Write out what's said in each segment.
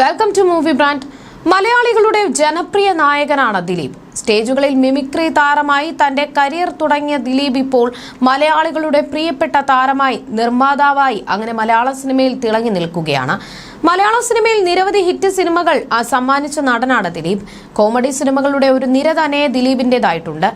Welcome to movie brand മലയാളികളുടെ ജനപ്രിയ നായകനാണ് ദിലീപ്. സ്റ്റേജുകളിൽ മിമിക്രി താരമായി തന്റെ കരിയർ തുടങ്ങിയ ദിലീപ് ഇപ്പോൾ മലയാളികളുടെ പ്രിയപ്പെട്ട താരമായി നിർമ്മാതാവായി അങ്ങനെ മലയാള സിനിമയിൽ തിളങ്ങി നിൽക്കുകയാണ്. മലയാള സിനിമയിൽ നിരവധി ഹിറ്റ് സിനിമകൾ സമ്മാനിച്ച നടനാണ് ദിലീപ്. കോമഡി സിനിമകളുടെ ഒരു നിര തന്നെ ദിലീപിന്റേതായിട്ടുണ്ട്.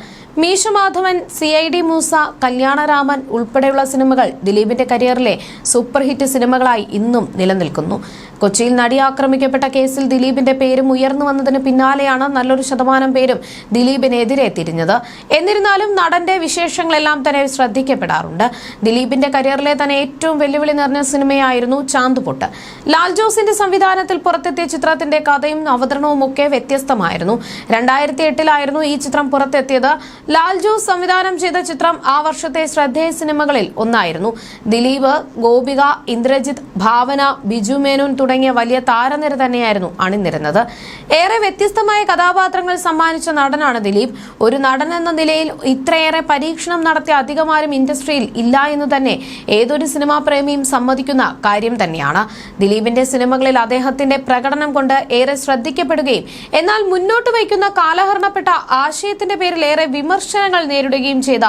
Meesamadhavan C I D Moosa Kalyanaraman ഉൾപ്പെടെയുള്ള സിനിമകൾ ദിലീപിന്റെ കരിയറിലെ സൂപ്പർ ഹിറ്റ് സിനിമകളായി ഇന്നും നിലനിൽക്കുന്നു. കൊച്ചിയിൽ നടി ആക്രമിക്കപ്പെട്ട കേസിൽ ദിലീപിന്റെ പേരും ഉയർന്നു വന്നതിന് പിന്നാലെയാണ് നല്ലൊരു ശതമാനം പേരും ദിലീപിനെതിരെ തിരിഞ്ഞത്. എന്നിരുന്നാലും നടന്റെ വിശേഷങ്ങളെല്ലാം തന്നെ ശ്രദ്ധിക്കപ്പെടാറുണ്ട്. ദിലീപിന്റെ കരിയറിലെ തന്നെ ഏറ്റവും വെല്ലുവിളി നിറഞ്ഞ സിനിമയായിരുന്നു ചാന്തുപൊട്ട്. ലാൽ ജോസിന്റെ സംവിധാനത്തിൽ പുറത്തെത്തിയ ചിത്രത്തിന്റെ കഥയും അവതരണവും ഒക്കെ വ്യത്യസ്തമായിരുന്നു. രണ്ടായിരത്തി എട്ടിലായിരുന്നു ഈ ചിത്രം പുറത്തെത്തിയത്. ലാൽ ജോസ് സംവിധാനം ചെയ്ത ചിത്രം ആ വർഷത്തെ ശ്രദ്ധേയ സിനിമകളിൽ ഒന്നായിരുന്നു. ദിലീപ് ഗോപിക ഇന്ദ്രജിത്ത് ഭാവന ബിജു മേനോൻ തുടങ്ങിയ വലിയ താരനിര തന്നെയായിരുന്നു അണിനിരുന്നത്. ഏറെ വ്യത്യസ്തമായ കഥാപാത്രങ്ങൾ സമ്മാനിച്ച നടനാണ് ദിലീപ്. ഒരു നടൻ എന്ന നിലയിൽ ഇത്രയേറെ പരീക്ഷണം നടത്തിയ അധികമാരും ഇൻഡസ്ട്രിയിൽ ഇല്ല എന്ന് തന്നെ ഏതൊരു സിനിമാ പ്രേമിയും സമ്മതിക്കുന്ന കാര്യം തന്നെയാണ്. ദിലീപിന്റെ സിനിമകളിൽ അദ്ദേഹത്തിന്റെ പ്രകടനം കൊണ്ട് ഏറെ ശ്രദ്ധിക്കപ്പെടുകയും എന്നാൽ മുന്നോട്ട് വയ്ക്കുന്ന കാലഹരണപ്പെട്ട ആശയത്തിന്റെ പേരിൽ ഏറെ വിമർശനങ്ങൾ നേരിടുകയും ചെയ്ത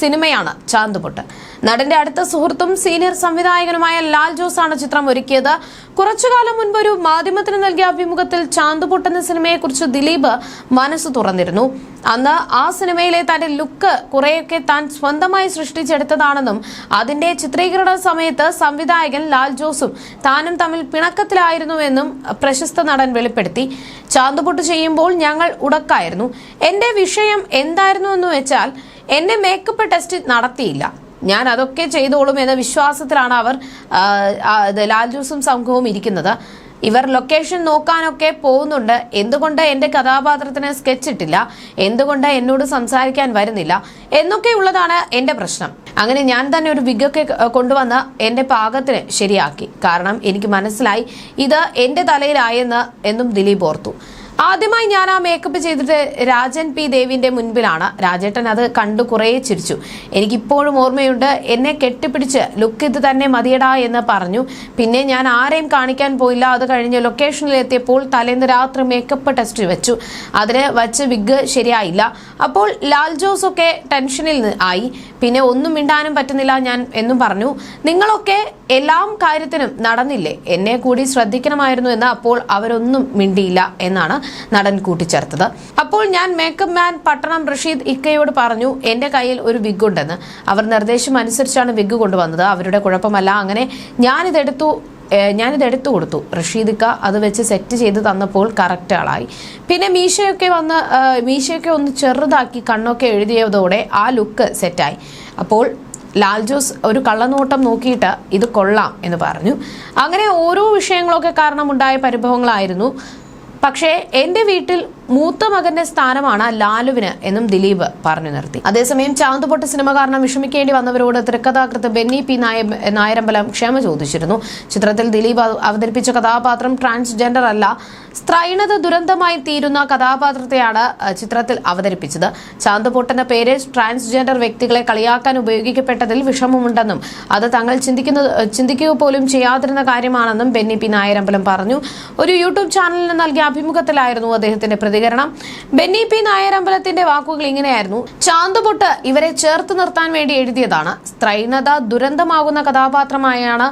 സിനിമയാണ് ചാന്തുപൊട്ട്. നടന്റെ അടുത്ത സുഹൃത്തും സീനിയർ സംവിധായകനുമായ ലാൽ ജോസ് ആണ് ചിത്രം ഒരുക്കിയത്. കുറച്ചുകാലം മുൻപ് ഒരു മാധ്യമത്തിന് നൽകിയ അഭിമുഖത്തിൽ ചാന്തുപൊട്ട് എന്ന സിനിമയെക്കുറിച്ച് ദിലീപ് മനസ്സ് തുറന്നിരുന്നു. അന്ന് ആ സിനിമയിലെ തന്റെ ലുക്ക് കുറെയൊക്കെ താൻ സ്വന്തമായി സൃഷ്ടിച്ചെടുത്തതാണെന്നും അതിന്റെ ചിത്രീകരണ സമയത്ത് സംവിധായകൻ ലാൽ ജോസും താനും തമ്മിൽ പിണക്കത്തിലായിരുന്നുവെന്നും പ്രശസ്ത നടൻ വെളിപ്പെടുത്തി. ചാന്തുപൊട്ട് ചെയ്യുമ്പോൾ ഞങ്ങൾ ഉടക്കായിരുന്നു. എന്റെ വിഷയം എന്തായിരുന്നു എന്ന് വെച്ചാൽ എന്നെ മേക്കപ്പ് ടെസ്റ്റ് നടത്തിയില്ല. ഞാൻ അതൊക്കെ ചെയ്തോളും എന്ന വിശ്വാസത്തിലാണ് അവർ ആ, ആ, ലാൽ ജോസും സംഘവും ഇരിക്കുന്നത്. ഇവർ ലൊക്കേഷൻ നോക്കാനൊക്കെ പോകുന്നുണ്ട്. എന്തുകൊണ്ട് എന്റെ കഥാപാത്രത്തിന് സ്കെച്ച് ഇട്ടില്ല? എന്തുകൊണ്ട് എന്നോട് സംസാരിക്കാൻ വരുന്നില്ല? എന്നൊക്കെയുള്ളതാണ് എന്റെ പ്രശ്നം. അങ്ങനെ ഞാൻ തന്നെ ഒരു വിഗൊക്കെ കൊണ്ടുവന്ന് എന്റെ പാകത്തിന് ശരിയാക്കി. കാരണം എനിക്ക് മനസ്സിലായി ഇത് എന്റെ തലയിലായെന്ന് എന്നും ദിലീപ് ഓർത്തു. ആദ്യമായി ഞാൻ ആ മേക്കപ്പ് ചെയ്തിട്ട് രാജൻ പി ദേവിന്റെ മുൻപിലാണ്. രാജേട്ടൻ അത് കണ്ടു കുറേ ചിരിച്ചു. എനിക്കിപ്പോഴും ഓർമ്മയുണ്ട് എന്നെ കെട്ടിപ്പിടിച്ച് ലുക്ക് ഇത് തന്നെ മതിയടാ എന്ന് പറഞ്ഞു. പിന്നെ ഞാൻ ആരെയും കാണിക്കാൻ പോയില്ല. അത് കഴിഞ്ഞ് ലൊക്കേഷനിൽ എത്തിയപ്പോൾ തലേന്ന് രാത്രി മേക്കപ്പ് ടെസ്റ്റ് വെച്ചു. അതിന് വച്ച് വിഗ് ശരിയായില്ല. അപ്പോൾ ലാൽ ജോസ് ഒക്കെ ടെൻഷനിൽ ആയി. പിന്നെ ഒന്നും മിണ്ടാനും പറ്റുന്നില്ല ഞാൻ എന്നും പറഞ്ഞു. നിങ്ങളൊക്കെ എല്ലാം കാര്യത്തിനും നടന്നില്ലേ? എന്നെ കൂടി ശ്രദ്ധിക്കണമായിരുന്നു എന്ന് അപ്പോൾ അവരൊന്നും മിണ്ടിയില്ല എന്നാണ് നടൻ കൂട്ടിച്ചേർത്തത്. അപ്പോൾ ഞാൻ മേക്കപ്പ് മാൻ പട്ടണം റഷീദ് ഇക്കയോട് പറഞ്ഞു എന്റെ കയ്യിൽ ഒരു വിഗ് ഉണ്ടെന്ന്. അവർ നിർദ്ദേശം അനുസരിച്ചാണ് വിഗ് കൊണ്ടുവന്നത്. അവരുടെ കുഴപ്പമല്ല. അങ്ങനെ ഞാനിതെടുത്തു ഞാനിത് എടുത്തു കൊടുത്തു. റഷീദിക്ക അത് വെച്ച് സെറ്റ് ചെയ്ത് തന്നപ്പോൾ കറക്റ്റ് ആളായി. പിന്നെ മീശയൊക്കെ വന്ന് മീശയൊക്കെ ഒന്ന് ചെറുതാക്കി കണ്ണൊക്കെ എഴുതിയതോടെ ആ ലുക്ക് സെറ്റായി അപ്പോൾ ലാൽ ജോസ് ഒരു കള്ളനോട്ടം നോക്കിയിട്ട് ഇത് കൊള്ളാം എന്ന് പറഞ്ഞു. അങ്ങനെ ഓരോ വിഷയങ്ങളൊക്കെ കാരണമുണ്ടായ പരിഭവങ്ങളായിരുന്നു. പക്ഷേ എന്റെ വീട്ടിൽ മൂത്ത മകന്റെ സ്ഥാനമാണ് ലാലുവിന് എന്നും ദിലീപ് പറഞ്ഞു നിർത്തി. അതേസമയം ചാന്തുപൊട്ട് സിനിമ കാരണം വിഷമിക്കേണ്ടി വന്നവരോട് തിരക്കഥാകൃത്ത് ബെന്നി പി നായ നായരമ്പലം ക്ഷമ ചോദിച്ചിരുന്നു. ചിത്രത്തിൽ ദിലീപ് അവതരിപ്പിച്ച കഥാപാത്രം ട്രാൻസ്ജെൻഡർ അല്ല സ്ത്രൈണത ദുരന്തമായി തീരുന്ന കഥാപാത്രത്തെയാണ് ചിത്രത്തിൽ അവതരിപ്പിച്ചത്. ചാന്തുപൊട്ട് എന്ന പേര് ട്രാൻസ്ജെൻഡർ വ്യക്തികളെ കളിയാക്കാൻ ഉപയോഗിക്കപ്പെട്ടതിൽ വിഷമമുണ്ടെന്നും അത് തങ്ങൾ ചിന്തിക്കുന്ന ചിന്തിക്കുക പോലും ചെയ്യാതിരുന്ന കാര്യമാണെന്നും ബെന്നി പി നായരമ്പലം പറഞ്ഞു. ഒരു യൂട്യൂബ് ചാനലിന് നൽകിയ അഭിമുഖത്തിലായിരുന്നു അദ്ദേഹത്തിന്റെ പ്രതികരണം. ബെന്നി പി. നായർ അമ്പലത്തിന്റെ വാക്കുകൾ ഇങ്ങനെയായിരുന്നു. ചാന്തുപൊട്ട് ഇവരെ ചേർത്ത് നിർത്താൻ വേണ്ടി എഴുതിയതാണ്. സ്ത്രൈണത ദുരന്തമാകുന്ന കഥാപാത്രമായാണ്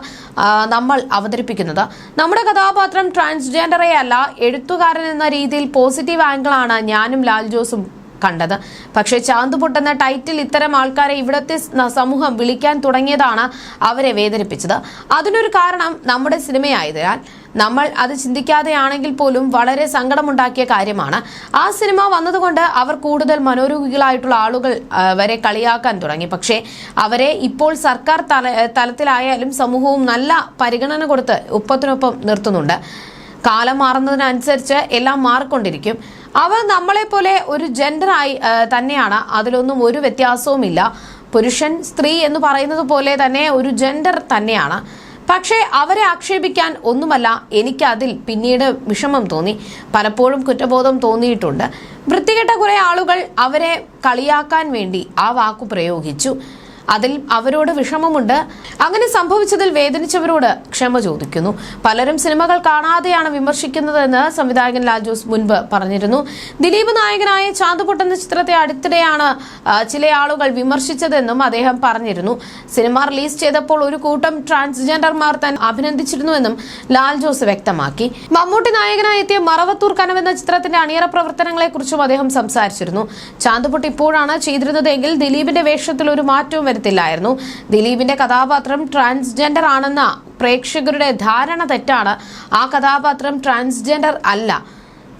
നമ്മൾ അവതരിപ്പിക്കുന്നത്. നമ്മുടെ കഥാപാത്രം ട്രാൻസ്ജെൻഡറെ അല്ല എഴുത്തുകാരൻ എന്ന രീതിയിൽ പോസിറ്റീവ് ആംഗിളാണ് ഞാനും ലാൽ ജോസും കണ്ടത്. പക്ഷേ ചാന്തുപൊട്ട് എന്ന ടൈറ്റിൽ ഇത്തരം ആൾക്കാരെ ഇവിടുത്തെ സമൂഹം വിളിക്കാൻ തുടങ്ങിയതാണ് അവരെ വേദനിപ്പിച്ചത്. അതിനൊരു കാരണം നമ്മുടെ സിനിമയായതിനാൽ നമ്മൾ അത് ചിന്തിക്കാതെയാണെങ്കിൽ പോലും വളരെ സങ്കടമുണ്ടാക്കിയ കാര്യമാണ്. ആ സിനിമ വന്നതുകൊണ്ട് അവർ കൂടുതൽ മനോരോഗികളായിട്ടുള്ള ആളുകൾ വരെ കളിയാക്കാൻ തുടങ്ങി. പക്ഷേ അവരെ ഇപ്പോൾ സർക്കാർ തല തലത്തിലായാലും സമൂഹവും നല്ല പരിഗണന കൊടുത്ത് ഒപ്പത്തിനൊപ്പം നിർത്തുന്നുണ്ട്. കാലം മാറുന്നതിനനുസരിച്ച് എല്ലാം മാറിക്കൊണ്ടിരിക്കും. അവർ നമ്മളെപ്പോലെ ഒരു ജെൻഡറായി തന്നെയാണ്. അതിലൊന്നും ഒരു വ്യത്യാസവുമില്ല. പുരുഷൻ സ്ത്രീ എന്ന് പറയുന്നത് പോലെ തന്നെ ഒരു ജെൻഡർ തന്നെയാണ്. പക്ഷേ അവരെ ആക്ഷേപിക്കാൻ ഒന്നുമല്ല എനിക്ക് അതിൽ പിന്നീട് വിഷമം തോന്നി. പലപ്പോഴും കുറ്റബോധം തോന്നിയിട്ടുണ്ട്. വൃത്തികെട്ട കുറെ ആളുകൾ അവരെ കളിയാക്കാൻ വേണ്ടി ആ വാക്കു പ്രയോഗിച്ചു. അതിൽ അവരോട് വിഷമമുണ്ട്. അങ്ങനെ സംഭവിച്ചതിൽ വേദനിച്ചവരോട് ക്ഷമ ചോദിക്കുന്നു. പലരും സിനിമകൾ കാണാതെയാണ് വിമർശിക്കുന്നതെന്ന് സംവിധായകൻ ലാൽ ജോസ് മുൻപ് പറഞ്ഞിരുന്നു. ദിലീപ് നായകനായ ചാന്തുപൊട്ട് എന്ന ചിത്രത്തെ അടുത്തിടെയാണ് ചില ആളുകൾ വിമർശിച്ചതെന്നും അദ്ദേഹം പറഞ്ഞിരുന്നു. സിനിമ റിലീസ് ചെയ്തപ്പോൾ ഒരു കൂട്ടം ട്രാൻസ്ജെൻഡർമാർ താൻ അഭിനന്ദിച്ചിരുന്നുവെന്നും ലാൽ ജോസ് വ്യക്തമാക്കി. മമ്മൂട്ടി നായകനായി എത്തിയ മറവത്തൂർ കനവെന്ന ചിത്രത്തിന്റെ അണിയറ പ്രവർത്തനങ്ങളെ കുറിച്ചും അദ്ദേഹം സംസാരിച്ചിരുന്നു. ചാന്തുപൊട്ട് ഇപ്പോഴാണ് ചെയ്തിരുന്നതെങ്കിൽ ദിലീപിന്റെ വേഷത്തിൽ ഒരു മാറ്റവും വരുത്തില്ലായിരുന്നു ദിലീപിന്റെ കഥാപാത്രം ട്രാൻസ്ജെൻഡർ ആണെന്ന പ്രേക്ഷകരുടെ ധാരണ തെറ്റാണ്. ആ കഥാപാത്രം ട്രാൻസ്ജെൻഡർ അല്ല.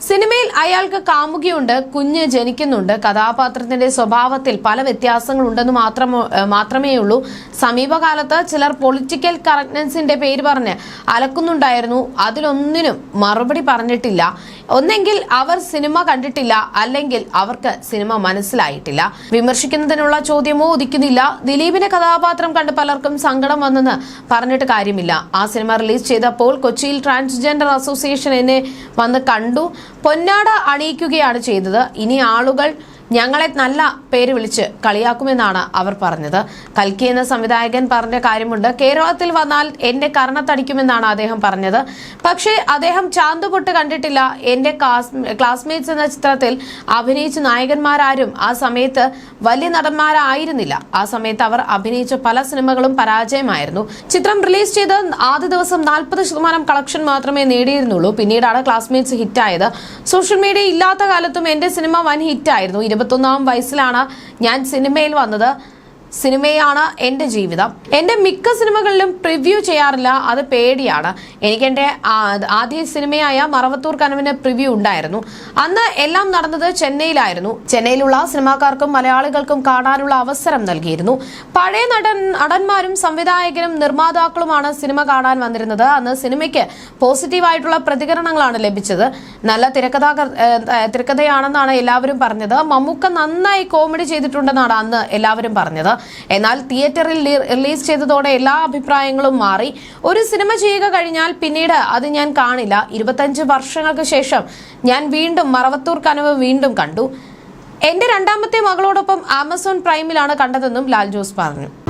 സിനിമയിൽ അയാൾക്ക് കാമുകിയുണ്ട് കുഞ്ഞ് ജനിക്കുന്നുണ്ട്. കഥാപാത്രത്തിന്റെ സ്വഭാവത്തിൽ പല വ്യത്യാസങ്ങളുണ്ടെന്ന് മാത്രം മാത്രമേ ഉള്ളൂ. സമീപകാലത്ത് ചിലർ പൊളിറ്റിക്കൽ കറക്റ്റ്നെസിന്റെ പേര് പറഞ്ഞ് അലക്കുന്നുണ്ടായിരുന്നു. അതിലൊന്നിനും മറുപടി പറഞ്ഞിട്ടില്ല. ഒന്നെങ്കിൽ അവർ സിനിമ കണ്ടിട്ടില്ല അല്ലെങ്കിൽ അവർക്ക് സിനിമ മനസ്സിലായിട്ടില്ല. വിമർശിക്കുന്നതിനുള്ള ചോദ്യമോ ഉദിക്കുന്നില്ല. ദിലീപിന്റെ കഥാപാത്രം കണ്ട് പലർക്കും സങ്കടം വന്നെന്ന് പറഞ്ഞിട്ട് കാര്യമില്ല. ആ സിനിമ റിലീസ് ചെയ്തപ്പോൾ കൊച്ചിയിൽ ട്രാൻസ്ജെൻഡർ അസോസിയേഷൻ എന്നെ വന്ന് കണ്ടു. പൊന്നാട അണിയിക്കുകയാണ് ചെയ്തത്. ഇനി ആളുകൾ ഞങ്ങളെ നല്ല പേര് വിളിച്ച് കളിയാക്കുമെന്നാണ് അവർ പറഞ്ഞത്. കൽക്കി എന്ന സംവിധായകൻ പറഞ്ഞ കാര്യമുണ്ട്. കേരളത്തിൽ വന്നാൽ എന്റെ കർണത്തടിക്കുമെന്നാണ് അദ്ദേഹം പറഞ്ഞത്. പക്ഷേ അദ്ദേഹം ചാന്തുപൊട്ട് കണ്ടിട്ടില്ല. എന്റെ ക്ലാസ്മേറ്റ്സ് എന്ന ചിത്രത്തിൽ അഭിനയിച്ച നായകന്മാരാരും ആ സമയത്ത് വലിയ നടന്മാരായിരുന്നില്ല. ആ സമയത്ത് അവർ അഭിനയിച്ച പല സിനിമകളും പരാജയമായിരുന്നു. ചിത്രം റിലീസ് ചെയ്ത് ആദ്യ ദിവസം നാൽപ്പത് ശതമാനം കളക്ഷൻ മാത്രമേ നേടിയിരുന്നുള്ളൂ. പിന്നീടാണ് ക്ലാസ്മേറ്റ്സ് ഹിറ്റായത് സോഷ്യൽ മീഡിയ ഇല്ലാത്ത കാലത്തും എന്റെ സിനിമ വൻ ഹിറ്റായിരുന്നു ഇരുപത്തൊന്നാം വയസ്സിലാണ് ഞാൻ സിനിമയിൽ വന്നത്. സിനിമയാണ് എന്റെ ജീവിതം. എന്റെ മിക്ക സിനിമകളിലും പ്രിവ്യൂ ചെയ്യാറില്ല. അത് പേടിയാണ്. എനിക്ക് എന്റെ ആദ്യ സിനിമയായ മറവത്തൂർ കനവിന് പ്രിവ്യൂ ഉണ്ടായിരുന്നു. അന്ന് എല്ലാം നടന്നത് ചെന്നൈയിലായിരുന്നു. ചെന്നൈയിലുള്ള സിനിമാക്കാർക്കും മലയാളികൾക്കും കാണാനുള്ള അവസരം നൽകിയിരുന്നു. പഴയ നടൻ നടന്മാരും സംവിധായകരും നിർമ്മാതാക്കളുമാണ് സിനിമ കാണാൻ വന്നിരുന്നത്. അന്ന് സിനിമയ്ക്ക് പോസിറ്റീവായിട്ടുള്ള പ്രതികരണങ്ങളാണ് ലഭിച്ചത്. നല്ല തിരക്കഥാ തിരക്കഥയാണെന്നാണ് എല്ലാവരും പറഞ്ഞത്. മമ്മൂക്ക നന്നായി കോമഡി ചെയ്തിട്ടുണ്ടെന്നാണ് അന്ന് എല്ലാവരും പറഞ്ഞത്. എന്നാൽ തിയേറ്ററിൽ റിലീസ് ചെയ്തതോടെ എല്ലാ അഭിപ്രായങ്ങളും മാറി. ഒരു സിനിമ ചെയ്യുക കഴിഞ്ഞാൽ പിന്നീട് അത് ഞാൻ കാണില്ല. ഇരുപത്തഞ്ച് വർഷങ്ങൾക്ക് ശേഷം ഞാൻ വീണ്ടും മറവത്തൂർ കനവ് വീണ്ടും കണ്ടു. എന്റെ രണ്ടാമത്തെ മകളോടൊപ്പം ആമസോൺ പ്രൈമിലാണ് കണ്ടതെന്നും ലാൽ ജോസ് പറഞ്ഞു.